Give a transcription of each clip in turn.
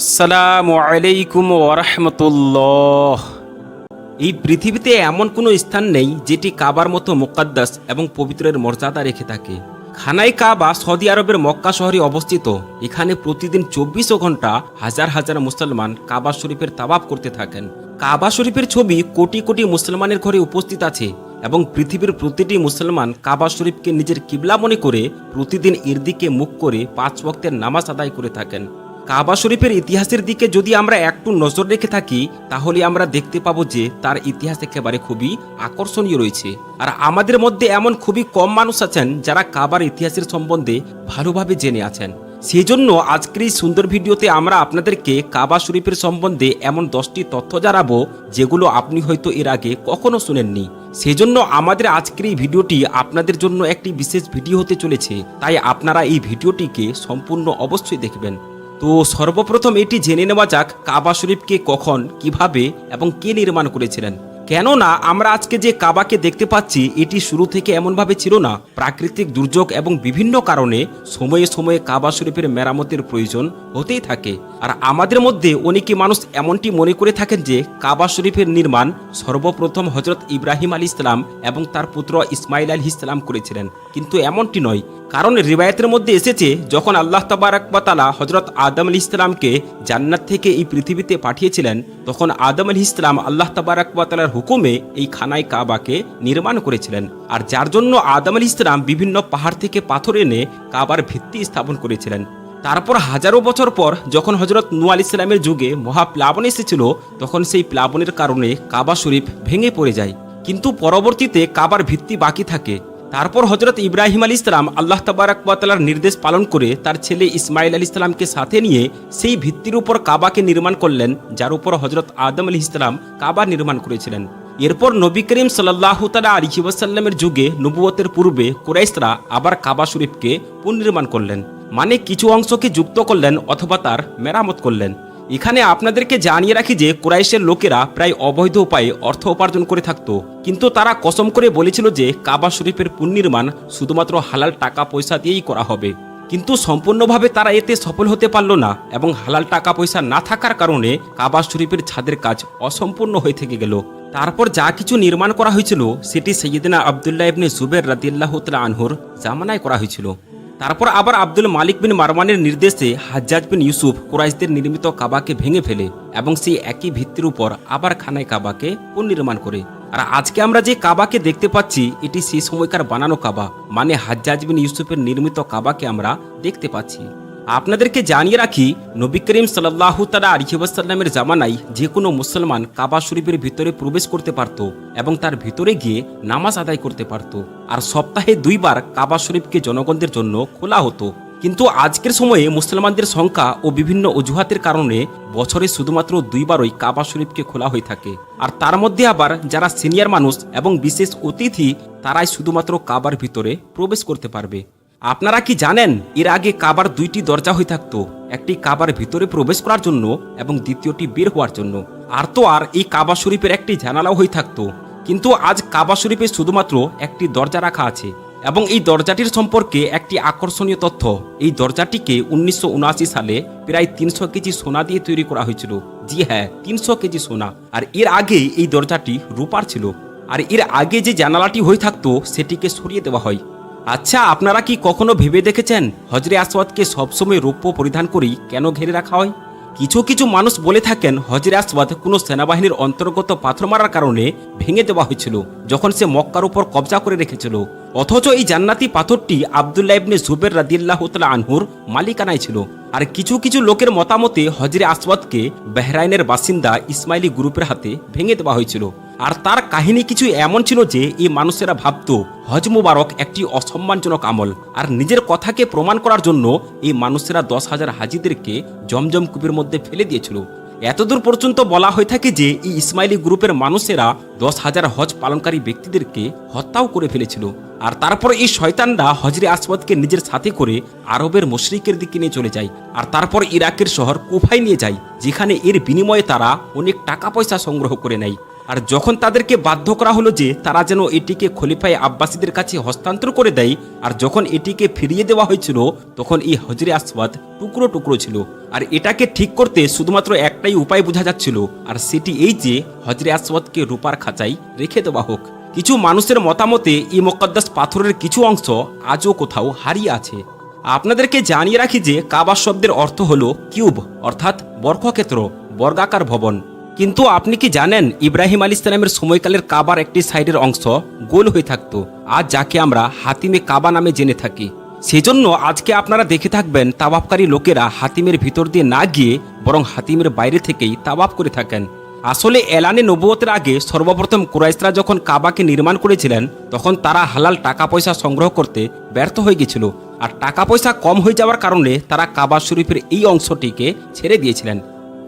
আসসালামু আলাইকুম ওরহমতুল্লাহ এই পৃথিবীতে এমন কোনো স্থান নেই যেটি কাবার মতো মোকাদ্দাস এবং পবিত্রের মর্যাদা রেখে থাকে। খানাই কাবা, সৌদি আরবের মক্কা শহরে অবস্থিত। এখানে প্রতিদিন চব্বিশ ঘণ্টা হাজার হাজার মুসলমান কাবা শরীফের তাবাব করতে থাকেন। কাবা শরীফের ছবি কোটি কোটি মুসলমানের ঘরে উপস্থিত আছে এবং পৃথিবীর প্রতিটি মুসলমান কাবা শরীফকে নিজের কিবলা মনে করে প্রতিদিন এর দিকে মুখ করে পাঁচ ওয়াক্তের নামাজ আদায় করে থাকেন। কাবা শরীফের ইতিহাসের দিকে যদি আমরা একটু নজর রেখে থাকি, তাহলে আমরা দেখতে পাবো যে তার ইতিহাস একেবারে খুবই আকর্ষণীয় রয়েছে। আর আমাদের মধ্যে এমন খুবই কম মানুষ আছেন যারা কাবার ইতিহাসের সম্বন্ধে ভালোভাবে জেনে আছেন। সেই জন্য আজকের এই সুন্দর ভিডিওতে আমরা আপনাদেরকে কাবা শরীফের সম্বন্ধে এমন দশটি তথ্য জানাব, যেগুলো আপনি হয়তো এর আগে কখনো শুনেননি। সেজন্য আমাদের আজকের এই ভিডিওটি আপনাদের জন্য একটি বিশেষ ভিডিও হতে চলেছে। তাই আপনারা এই ভিডিওটিকে সম্পূর্ণ অবশ্যই দেখবেন। তো সর্বপ্রথম এটি জেনে নেওয়া যাক কাবা শরীফকে কখন, কীভাবে এবং কে নির্মাণ করেছিলেন। কেননা আমরা আজকে যে কাবাকে দেখতে পাচ্ছি, এটি শুরু থেকে এমনভাবে ছিল না। প্রাকৃতিক দুর্যোগ এবং বিভিন্ন কারণে সময়ে সময়ে কাবা শরীফের মেরামতের প্রয়োজন হতেই থাকে। আর আমাদের মধ্যে অনেকে মানুষ এমনটি মনে করে থাকেন যে কাবা শরীফের নির্মাণ সর্বপ্রথম হজরত ইব্রাহিম আলী ইসলাম এবং তার পুত্র ইসমাইল আলী ইসলাম করেছিলেন। কিন্তু এমনটি নয়। কারণ রিবায়তের মধ্যে এসেছে, যখন আল্লাহ তাবারাকবাতালা হজরত আদম আলী ইসলামকে জান্নাত থেকে এই পৃথিবীতে পাঠিয়েছিলেন, তখন আদম আলী ইসলাম আল্লাহ তাবারাকবাতালার হুকুমে এই খানায় কাবাকে নির্মাণ করেছিলেন। আর যার জন্য আদম আলী ইসলাম বিভিন্ন পাহাড় থেকে পাথর এনে কাবার ভিত্তি স্থাপন করেছিলেন। তারপর হাজারো বছর পর যখন হজরত নু আল ইসলামের যুগে মহাপ্লাবন এসেছিল, তখন সেই প্লাবনের কারণে কাবা শরীফ ভেঙে পড়ে যায়। কিন্তু পরবর্তীতে কাবার ভিত্তি বাকি থাকে। তারপর হজরত ইব্রাহিম আলী ইসলাম আল্লাহ তাবারাকালার নির্দেশ পালন করে তার ছেলে ইসমাইল আলী ইসলামকে সাথে নিয়ে সেই ভিত্তির উপর কাবাকে নির্মাণ করলেন, যার উপর হজরত আদম আলী ইসলাম কাবা নির্মাণ করেছিলেন। এরপর নবী করিম সাল্লাহ তালা আলহি ওয়াসাল্লামের যুগে নবুয়তের পূর্বে কুরাইশরা আবার কাবা শরীফকে পুনর্নির্মাণ করলেন মানে কিছু অংশকে যুক্ত করলেন অথবা তার মেরামত করলেন। এখানে আপনাদেরকে জানিয়ে রাখি যে কুরাইশের লোকেরা প্রায় অবৈধ উপায়ে অর্থ উপার্জন করে থাকত। কিন্তু তারা কসম করে বলেছিল যে কাবা শরীফের পুনর্নির্মাণ শুধুমাত্র হালাল টাকা পয়সা দিয়েই করা হবে। কিন্তু সম্পূর্ণভাবে তারা এতে সফল হতে পারল না এবং হালাল টাকা পয়সা না থাকার কারণে কাবা শরীফের ছাদের কাজ অসম্পূর্ণ হয়ে থেকে গেল। তারপর যা কিছু নির্মাণ করা হয়েছিল, সেটি সৈয়দিনা আবদুল্লাহ ইবনে জুবের রাদিল্লাহ আনহুর জামানায় করা হয়েছিল। তারপর আবার আব্দুল মালিক বিন মারমানের নির্দেশে হাজ্জাজ বিন ইউসুফ কুরাইশদের নির্মিত কাবাকে ভেঙে ফেলে এবং সেই একই ভিত্তির উপর আবার খানায় কাবাকে পুনর্নির্মাণ করে। আর আজকে আমরা যে কাবাকে দেখতে পাচ্ছি, এটি সেই সময়কার বানানো কাবা মানে হাজ্জাজ বিন ইউসুফের নির্মিত কাবাকে আমরা দেখতে পাচ্ছি। আপনাদেরকে জানিয়ে রাখি, নবী করিম সাল্লাহ তালা আলিহাসাল্লামের জামানায় যে কোনো মুসলমান কাবা শরীফের ভিতরে প্রবেশ করতে পারত এবং তার ভিতরে গিয়ে নামাজ আদায় করতে পারত। আর সপ্তাহে দুইবার কাবা শরীফকে জনগণদের জন্য খোলা হতো। কিন্তু আজকের সময়ে মুসলমানদের সংখ্যা ও বিভিন্ন অজুহাতের কারণে বছরে শুধুমাত্র দুইবারই কাবা শরীফকে খোলা হয়ে থাকে। আর তার মধ্যে আবার যারা সিনিয়র মানুষ এবং বিশেষ অতিথি, তারাই শুধুমাত্র কাবার ভিতরে প্রবেশ করতে পারবে। আপনারা কি জানেন, এর আগে কাবার দুইটি দরজা হয়ে থাকতো, একটি কাবার ভিতরে প্রবেশ করার জন্য এবং দ্বিতীয়টি বের হওয়ার জন্য। আর তো আর এই কাবা শরীফের একটি জানালাও হয়ে থাকতো। কিন্তু আজ কাবা শরীফে শুধুমাত্র একটি দরজা রাখা আছে এবং এই দরজাটির সম্পর্কে একটি আকর্ষণীয় তথ্য। এই দরজাটিকে উনিশশো সালে প্রায় তিনশো কেজি সোনা দিয়ে তৈরি করা হয়েছিল। জি হ্যাঁ তিনশো কেজি সোনা। আর এর আগে এই দরজাটি রূপার ছিল। আর এর আগে যে জানালাটি হয়ে থাকতো, সেটিকে সরিয়ে দেওয়া হয়। আচ্ছা আপনারা কি কখনো ভেবে দেখেছেন হজরে আসওয়াদকে সবসময় রৌপ্য পরিধান করেই কেন ঘিরে রাখা হয়? কিছু কিছু মানুষ বলে থাকেন হজরে আসওয়াদ কোনো সেনাবাহিনীর অন্তর্গত পাথর মারার কারণে ভেঙে দেওয়া হয়েছিল, যখন সে মক্কার উপর কবজা করে রেখেছিল। অথচ এই জান্নাতি পাথরটি আবদুল্লাহ ইবনে জুবের রাদিল্লাহ তালা আনহুর মালিকানায় ছিল। আর কিছু কিছু লোকের মতামতে হজরে আসওয়াদকে বেহরাইনের বাসিন্দা ইসমাইলি গ্রুপের হাতে ভেঙে দেওয়া হয়েছিল। আর তার কাহিনী কিছু এমন ছিল যে এই মানুষেরা ভাবত, হজ মুবারক একটি অসম্মানজনক আমল। আর নিজের কথাকে প্রমাণ করার জন্য এই মানুষেরা দশ হাজার হাজিদেরকে জমজম কূপের মধ্যে ফেলে দিয়েছিল। এতদূর পর্যন্ত বলা হয়ে থাকে যে এই ইসমাইলি গ্রুপের মানুষেরা দশ হাজার হজ পালনকারী ব্যক্তিদেরকে হত্যাও করে ফেলেছিল। আর তারপর এই শয়তানরা হজরে আসবাদকে নিজের সাথে করে আরবের মশরিকের দিকে নিয়ে চলে যায়। আর তারপর ইরাকের শহর কুফায় নিয়ে যায়, যেখানে এর বিনিময়ে তারা অনেক টাকা পয়সা সংগ্রহ করে নেয়। আর যখন তাদেরকে বাধ্য করা হলো যে তারা যেন এটিকে খলিফায় আব্বাসীদের কাছে হস্তান্তর করে দেয়, আর যখন এটিকে ফিরিয়ে দেওয়া হয়েছিল, তখন এই হজরে আসওয়াদ টুকরো টুকরো ছিল। আর এটাকে ঠিক করতে শুধুমাত্র একটাই উপায় বোঝা যাচ্ছিল, আর সেটি এই যে হজরে আসওয়াদকে রূপার খাঁচাই রেখে দেওয়া হোক। কিছু মানুষের মতামতে, এই মোকদ্দাস পাথরের কিছু অংশ আজও কোথাও হারিয়ে আছে। আপনাদেরকে জানিয়ে রাখি যে কাবা শব্দের অর্থ হল কিউব, অর্থাৎ বর্গক্ষেত্র, বর্গাকার ভবন। কিন্তু আপনি কি জানেন ইব্রাহিম আলী ইসলামের সময়কালের কাবার একটি সাইডের অংশ গোল হয়ে থাকতো আজ যাকে আমরা হাতিমে কাবা নামে জেনে থাকি? সেজন্য আজকে আপনারা দেখে থাকবেন তাবাবকারী লোকেরা হাতিমের ভিতর দিয়ে না গিয়ে বরং হাতিমের বাইরে থেকেই তাবাব করে থাকেন। আসলে এলানে নবুয়তের আগে সর্বপ্রথম কুরাইশরা যখন কাবাকে নির্মাণ করেছিলেন, তখন তারা হালাল টাকা পয়সা সংগ্রহ করতে ব্যর্থ হয়ে গেছিল। আর টাকা পয়সা কম হয়ে যাওয়ার কারণে তারা কাবা শরীফের এই অংশটিকে ছেড়ে দিয়েছিলেন।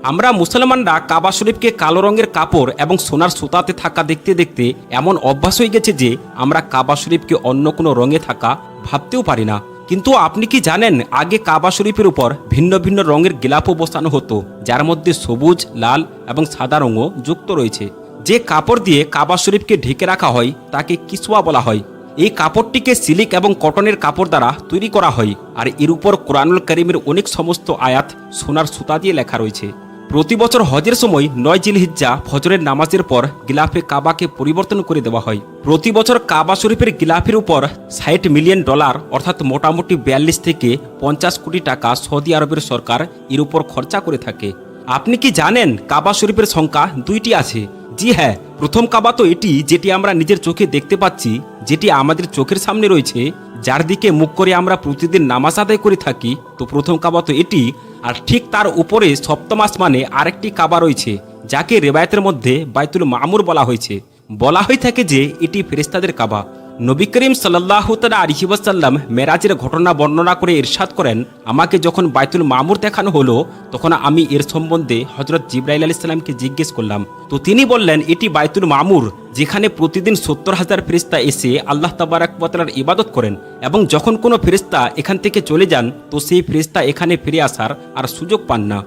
আমরা মুসলমানরা কাবা শরীফকে কালো রঙের কাপড় এবং সোনার সুতাতে থাকা দেখতে দেখতে এমন অভ্যাস হয়ে গেছে যে আমরা কাবা শরীফকে অন্য কোনো রঙে থাকা ভাবতেও পারি না। কিন্তু আপনি কি জানেন, আগে কাবা শরীফের উপর ভিন্ন ভিন্ন রঙের গিলাপও বসানো হতো, যার মধ্যে সবুজ, লাল এবং সাদা রঙও যুক্ত রয়েছে। যে কাপড় দিয়ে কাবা শরীফকে ঢেকে রাখা হয়, তাকে কিসুয়া বলা হয়। এই কাপড়টিকে সিলিক এবং কটনের কাপড় দ্বারা তৈরি করা হয়, আর এর উপর কোরআনুল করিমের অনেক সমস্ত আয়াত সোনার সুতা দিয়ে লেখা রয়েছে। প্রতি বছর হজের সময় নয় জিলহিজ্জা ফজরের নামাজের পর গিলাফে কাবাকে পরিবর্তন করে দেওয়া হয়। প্রতি বছর কাবা শরীফের গিলাফের উপর ষাট মিলিয়ন ডলার অর্থাৎ মোটামুটি বিয়াল্লিশ থেকে পঞ্চাশ কোটি টাকা সৌদি আরবের সরকার এর উপর খরচা করে থাকে। আপনি কি জানেন কাবা শরীফের সংখ্যা দুইটি আছে? জি হ্যাঁ প্রথম কাবা তো এটি যেটি আমরা নিজের চোখে দেখতে পাচ্ছি, যেটি আমাদের চোখের সামনে রয়েছে, যার দিকে মুখ করে আমরা প্রতিদিন নামাজ আদায় করে থাকি। তো প্রথম কাবা তো এটি আর ঠিক তার উপরে সপ্তমাস মানে আরেকটি কাবা রয়েছে, যাকে রেবায়তের মধ্যে বাইতুল মামুর বলা হয়েছে। বলা হয়ে থাকে যে এটি ফেরিস্তাদের কাবা। নবী করিম সাল্লাহ তালা আলিহিবাসাল্লাম মেরাজের ঘটনা বর্ণনা করে ইরশাদ করেন, আমাকে যখন বাইতুল মামুর দেখানো হলো, তখন আমি এর সম্বন্ধে হজরত জিব্রাইল আলি সাল্লামকে জিজ্ঞেস করলাম। তো তিনি বললেন, এটি বাইতুল মামুর, যেখানে প্রতিদিন সত্তর হাজার ফেরিস্তা এসে আল্লাহ তাবারাকতালার ইবাদত করেন এবং যখন কোনো ফেরিস্তা এখান থেকে চলে যান, তো সেই ফেরিস্তা এখানে ফিরে আসার আর সুযোগ পান না।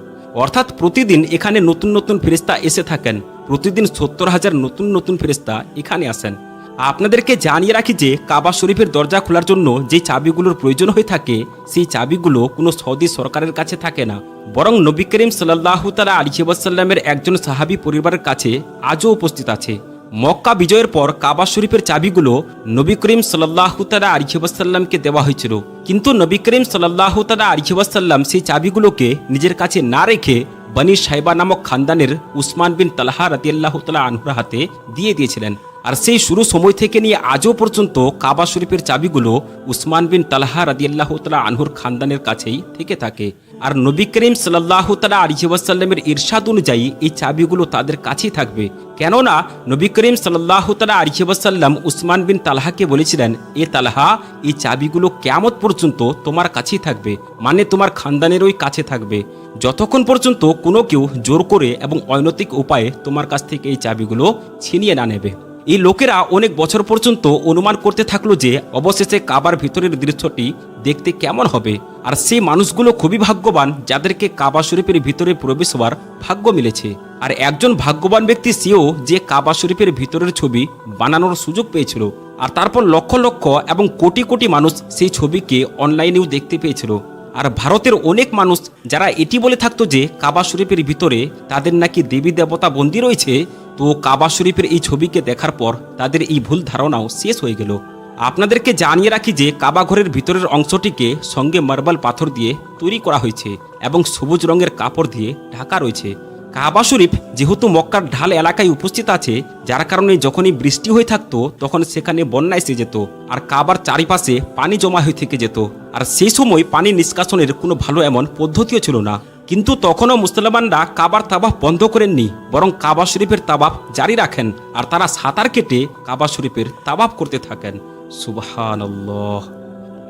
অর্থাৎ প্রতিদিন এখানে নতুন নতুন ফেরিস্তা এসে থাকেন, প্রতিদিন সত্তর হাজার নতুন নতুন ফেরিস্তা এখানে আসেন। আপনাদেরকে জানিয়ে রাখি যে কাবা শরীফের দরজা খোলার জন্য যে চাবিগুলোর প্রয়োজন হয়ে থাকে, সেই চাবিগুলো কোনো সৌদি সরকারের কাছে থাকে না। বরং নবী করিম সাল্লাহ তালা আলিহাসাল্লামের একজন সাহাবি পরিবারের কাছে আজও উপস্থিত আছে। মক্কা বিজয়ের পর কাবা শরীফের চাবিগুলো নবী করিম সাল্লাহ তালা আলিহাসাল্লামকে দেওয়া হয়েছিল। কিন্তু নবী করিম সাল্লাহ তালা আলিহাসাল্লাম সেই চাবিগুলোকে নিজের কাছে না রেখে বনি সাইবা নামক খানদানের উসমান বিন তালহা রাতিয়াল্লাহ তালা আনহুর হাতে দিয়ে দিয়েছিলেন। আর সেই শুরু সময় থেকে নিয়ে আজও পর্যন্ত কাবা শরীফের চাবিগুলো উসমান বিন তালহা রাদিয়াল্লাহ তালা আনহুর খানদানের কাছেই থেকে থাকে। আর নবী করিম সাল্লাহ তালা আলিহাসাল্লামের ইরশাদ অনুযায়ী এই চাবিগুলো তাদের কাছেই থাকবে। কেননা নবী করিম সাল্লাহ তালা আলিহাসাল্লাম উসমান বিন তালহাকে বলেছিলেন, এ তালহা, এই চাবিগুলো কেমত পর্যন্ত তোমার কাছেই থাকবে মানে তোমার খানদানের ওই কাছে থাকবে। যতক্ষণ পর্যন্ত কোনো কেউ জোর করে এবং অনৈতিক উপায়ে তোমার কাছ থেকে এই চাবিগুলো ছিনিয়ে না নেবে। এই লোকেরা অনেক বছর পর্যন্ত অনুমান করতে থাকল যে, অবশেষে কাবার ভিতরের দৃশ্যটি দেখতে কেমন হবে। আর সেই মানুষগুলো খুবই ভাগ্যবান, যাদেরকে কাবা শরীফের ভিতরে প্রবেশ হওয়ার ভাগ্য মিলেছে। আর একজন ভাগ্যবান ব্যক্তি সেও যে কাবা শরীফের ভিতরের ছবি বানানোর সুযোগ পেয়েছিল। আর তারপর লক্ষ লক্ষ এবং কোটি কোটি মানুষ সেই ছবিকে অনলাইনেও দেখতে পেয়েছিল। আর ভারতের অনেক মানুষ যারা এটি বলে থাকতো যে, কাবা শরীফের ভিতরে তাদের নাকি দেবী দেবতা বন্দি রয়েছে তো কাবা শরীফের এই ছবিকে দেখার পর তাদের এই ভুল ধারণাও শেষ হয়ে গেল। আপনাদেরকে জানিয়ে রাখি যে কাবা ঘরের ভিতরের অংশটিকে সঙ্গে মার্বেল পাথর দিয়ে তৈরি করা হয়েছে এবং সবুজ রঙের কাপড় দিয়ে ঢাকা রয়েছে। কাবা শরীফ যেহেতু মক্কার ঢাল এলাকায় উপস্থিত আছে, যার কারণে যখনই বৃষ্টি হয়ে থাকতো, তখন সেখানে বন্যা এসে যেত আর কাবার চারিপাশে পানি জমা হয়ে থেকে যেত। আর সেই সময় পানি নিষ্কাশনের কোনো ভালো এমন পদ্ধতিও ছিল না। কিন্তু তখনও মুসলমানরা কাবার তাবাফ বন্ধ করেননি, বরং কাবা শরীফের তাবাফ জারি রাখেন আর তারা সাঁতার কেটে কাবা শরীফের তাবাফ করতে থাকেন। সুবহান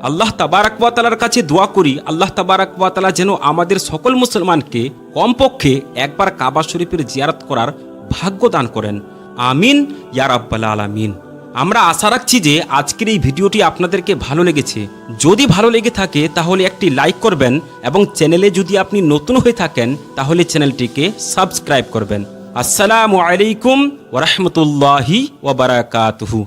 আল্লাহ তাবারাকওয়াতালার কাছে দোয়া করি, আল্লাহ তাবারাকওয়াতালা যেন আমাদের সকল মুসলমানকে কমপক্ষে একবার কাবা শরীফের জিয়ারত করার ভাগ্য দান করেন। আমিন ইয়ারাব্বাল আলামিন। আমরা আশা রাখছি যে আজকের এই ভিডিওটি আপনাদেরকে ভালো লেগেছে। যদি ভালো লেগে থাকে তাহলে একটি লাইক করবেন এবং চ্যানেলে যদি আপনি নতুন হয়ে থাকেন তাহলে চ্যানেলটিকে সাবস্ক্রাইব করবেন। আসসালামু আলাইকুম ওরহমতুল্লাহি ওবরাকাতুহু